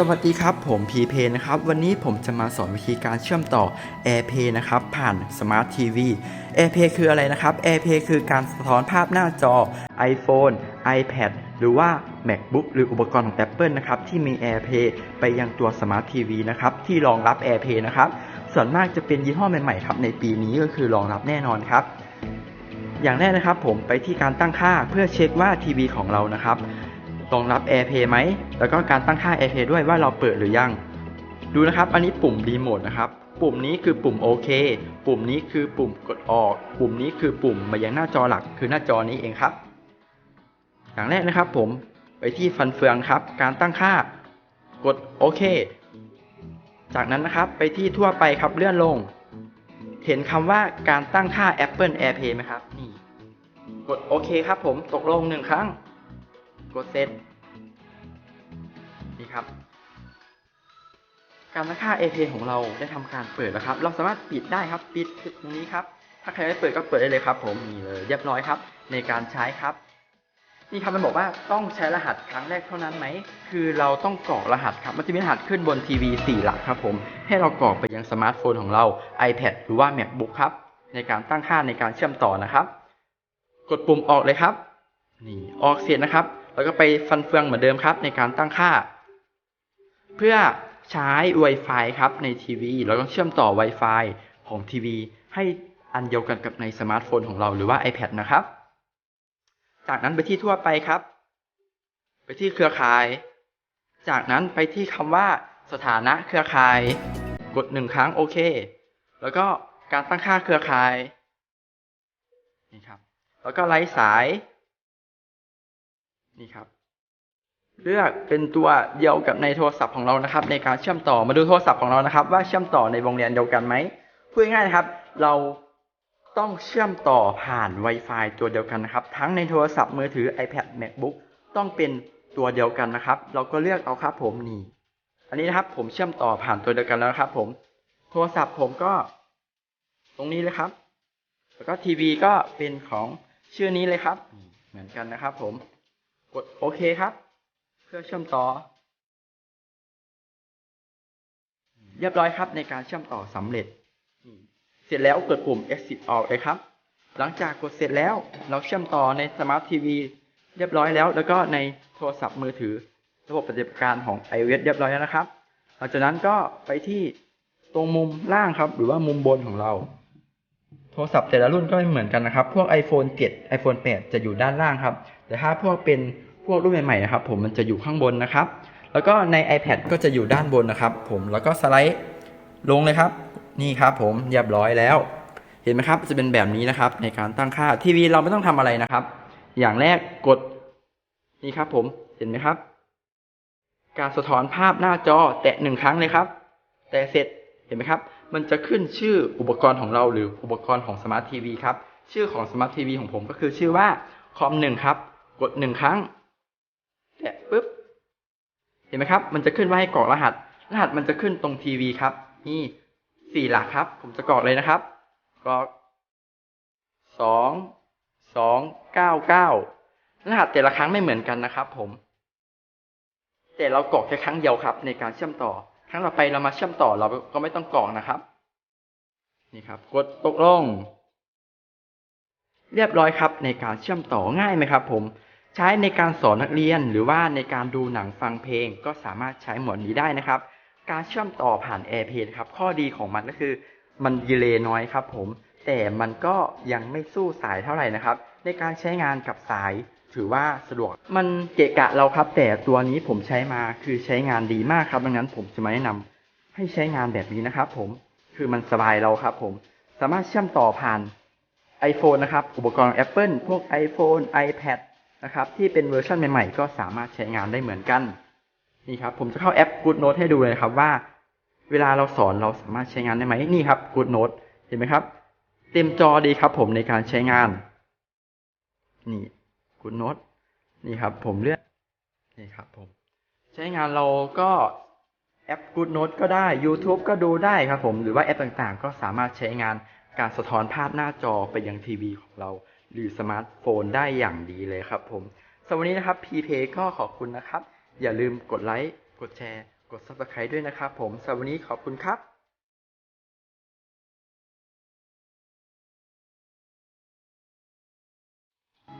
สวัสดีครับ ผม p p นะครับ วันนี้ผมจะมาสอนวิธีการเชื่อมต่อ AirPlay นะครับ ผ่าน Smart TV AirPlay คืออะไรนะครับ AirPlay คือการสะท้อนภาพหน้าจอ iPhone iPad หรือว่า MacBook หรืออุปกรณ์ของ Apple นะครับ ที่มี AirPlay ไปยังตัว Smart TV นะครับ ที่รองรับ AirPlay นะครับ ส่วนมากจะเป็นยี่ห้อใหม่ๆครับ ในปีนี้ก็คือรองรับแน่นอนครับ อย่างแรกนะครับผมไปที่การตั้งค่าเพื่อเช็คว่าทีวีของเรานะครับ รองรับ AirPlay ไหม แล้วก็การตั้งค่า AirPlay ด้วยว่าเราเปิดหรือยัง ดูนะครับ อันนี้ปุ่มรีโมทนะครับ ปุ่มนี้คือปุ่มโอเค ปุ่มนี้คือปุ่มกดออก ปุ่มนี้คือปุ่มมายังหน้าจอหลัก คือหน้าจอนี้เองครับ อย่างแรกนะครับผม ไปที่ฟันเฟืองครับ การตั้งค่า กดโอเค จากนั้นนะครับไปที่ทั่วไปครับเลื่อนลง เห็นคำว่าการตั้งค่า Apple AirPlay ไหมครับ นี่ กดโอเคครับผม ตกลงหนึ่งครั้ง กดเซตนี่ครับ การตั้งค่า a p ของเราได้ทำการเปิดแล้วครับ เราสามารถปิดได้ครับ ปิดตรงนี้ครับ ถ้าใครไม่เปิดก็เปิดได้เลยครับ ผมนี่เลยเรียบร้อยครับ ในการใช้ครับนี่ครับมันบอกว่าต้องใช้รหัสครั้งแรกเท่านั้นไหม คือเราต้องกรอกรหัสครับ มันจะมีรหัสขึ้นบนทีวี4หลักครับผม ให้เรากรอกไปยังสมาร์ทโฟนของเรา iPad หรือว่า MacBook ครับ ในการตั้งค่าในการเชื่อมต่อนะครับ กดปุ่มออกเลยครับ นี่ออกเสร็จนะครับ แล้วก็ไปฟันเฟืองเหมือนเดิมครับ ในการตั้งค่า เพื่อใช้ Wi-Fi ครับในทีวีเราต้องเชื่อมต่อ Wi-Fi ของทีวีให้อันเดียวกันกับในสมาร์ทโฟนของเราหรือว่า iPad นะครับ จากนั้นไปที่ทั่วไปครับ ไปที่เครือข่าย จากนั้นไปที่คำว่าสถานะเครือข่าย กดหนึ่งครั้งโอเค แล้วก็การตั้งค่าเครือข่ายนี่ครับ แล้วก็ไร้สาย นี่ครับ เลือกเป็นตัวเดียวกับในโทรศัพท์ของเรานะครับ ในการเชื่อมต่อมาดูโทรศัพท์ของเรานะครับ ว่าเชื่อมต่อในวงเรียนเดียวกันไหมพูดง่ายๆนะครับ เราต้องเชื่อมต่อผ่าน Wi-Fi ตัวเดียวกันนะครับ ทั้งในโทรศัพท์มือถือ iPad MacBook ต้องเป็นตัวเดียวกันนะครับ เราก็เลือกเอาครับผมนี่ อันนี้นะครับผมเชื่อมต่อผ่านตัวเดียวกันแล้วครับ ผม โทรศัพท์ผมก็ ตรงนี้เลยครับ แล้วก็ทีวีก็เป็นของชื่อนี้เลยครับ เหมือนกันนะครับ ผม กดโอเคครับ เพื่อเชื่อมต่อ เรียบร้อยครับในการเชื่อมต่อสำเร็จ เสร็จแล้วกดปุ่ม exit ออกเลยครับ หลังจากกดเสร็จแล้วเราเชื่อมต่อในสมาร์ททีวีเรียบร้อยแล้ว แล้วก็ในโทรศัพท์มือถือ ระบบปฏิบัติการของ iOS เรียบร้อยแล้วนะครับ หลังจากนั้นก็ไปที่ตรงมุมล่างครับ หรือว่ามุมบนของเรา ทรศัพท์แต่ละรุ่นก็ไม่เหมือนกันนะครับ พวก iPhone 7 iPhone 8 จะอยู่ด้านล่างครับ แต่ถ้าพวกเป็นพวกรุ่นใหม่ๆนะครับ ผมมันจะอยู่ข้างบนนะครับ แล้วก็ใน iPad ก็จะอยู่ด้านบนนะครับ ผมแล้วก็สไลด์ลงเลยครับ นี่ครับ ผมเรียบร้อยแล้ว เห็นไหมครับ จะเป็นแบบนี้นะครับ ในการตั้งค่าทีวีเราไม่ต้องทำอะไรนะครับ อย่างแรกกดนี่ครับ ผมเห็นไหมครับ การสะท้อนภาพหน้าจอแตะหนึ่งครั้งเลยครับ แต่เสร็จเห็นไหมครับ มันจะขึ้นชื่ออุปกรณ์ของเราหรืออุปกรณ์ของสมาร์ททีวีครับ ชื่อของสมาร์ททีวีของผมก็คือชื่อว่าคอมหนึ่งครับ กดหนึ่งครั้งแตะปุ๊บ เห็นไหมครับ มันจะขึ้นว่าให้กรอกรหัส รหัสมันจะขึ้นตรงทีวีครับ นี่สี่หลักครับ ผมจะกรอกเลยนะครับกรอกสองสองเก้าเก้ารหัสแต่ละครั้งไม่เหมือนกันนะครับ ผม แต่เรากรอกแค่ครั้งเดียวครับ ในการเชื่อมต่อ ครั้งต่อไปเรามาเชื่อมต่อเราก็ไม่ต้องกรอกนะครับ นี่ครับ กดตกลง เรียบร้อยครับ ในการเชื่อมต่อง่ายไหมครับ ผม ใช้ในการสอนนักเรียนหรือว่าในการดูหนังฟังเพลง ก็สามารถใช้หมวดนี้ได้นะครับ การเชื่อมต่อผ่าน AirPlay ครับ ข้อดีของมันก็คือ มันดีเลย์น้อยครับ ผม แต่มันก็ยังไม่สู้สายเท่าไหร่นะครับ ในการใช้งานกับสาย ถือว่าสะดวก มันเกะกะเราครับ แต่ตัวนี้ผมใช้มาคือใช้งานดีมากครับดังนั้นผมจะมาแนะนำให้ใช้งานแบบนี้นะครับผมคือมันสบายเราครับ ผมสามารถเชื่อมต่อผ่าน iPhone นะครับ อุปกรณ์ Apple พวก iPhone iPad นะครับ ที่เป็นเวอร์ชันใหม่ๆ ก็สามารถใช้งานได้เหมือนกัน นี่ครับ ผมจะเข้าแอป Good Note ให้ดูเลยครับว่า เวลาเราสอนเราสามารถใช้งานได้ไหมนี่ครับ Good Note เห็นไหมครับ เต็มจอดีครับผมในการใช้งาน นี่ Good Note นี่ครับผมเลือกนี่ครับผมใช้งานเราก็แอป Good Note ก็ได้ YouTube ก็ดูได้ครับผม หรือว่าแอปต่างๆ ก็สามารถใช้งานการสะท้อนภาพหน้าจอไปยังทีวีของเรา หรือสมาร์ทโฟนได้อย่างดีเลยครับผมสำหรับวันนี้นะครับ p p ก็ขอบคุณนะครับ อย่าลืมกดไลค์ กดแชร์ กด subscribe ด้วยนะครับผมสำหรับวันนี้ขอบคุณครับ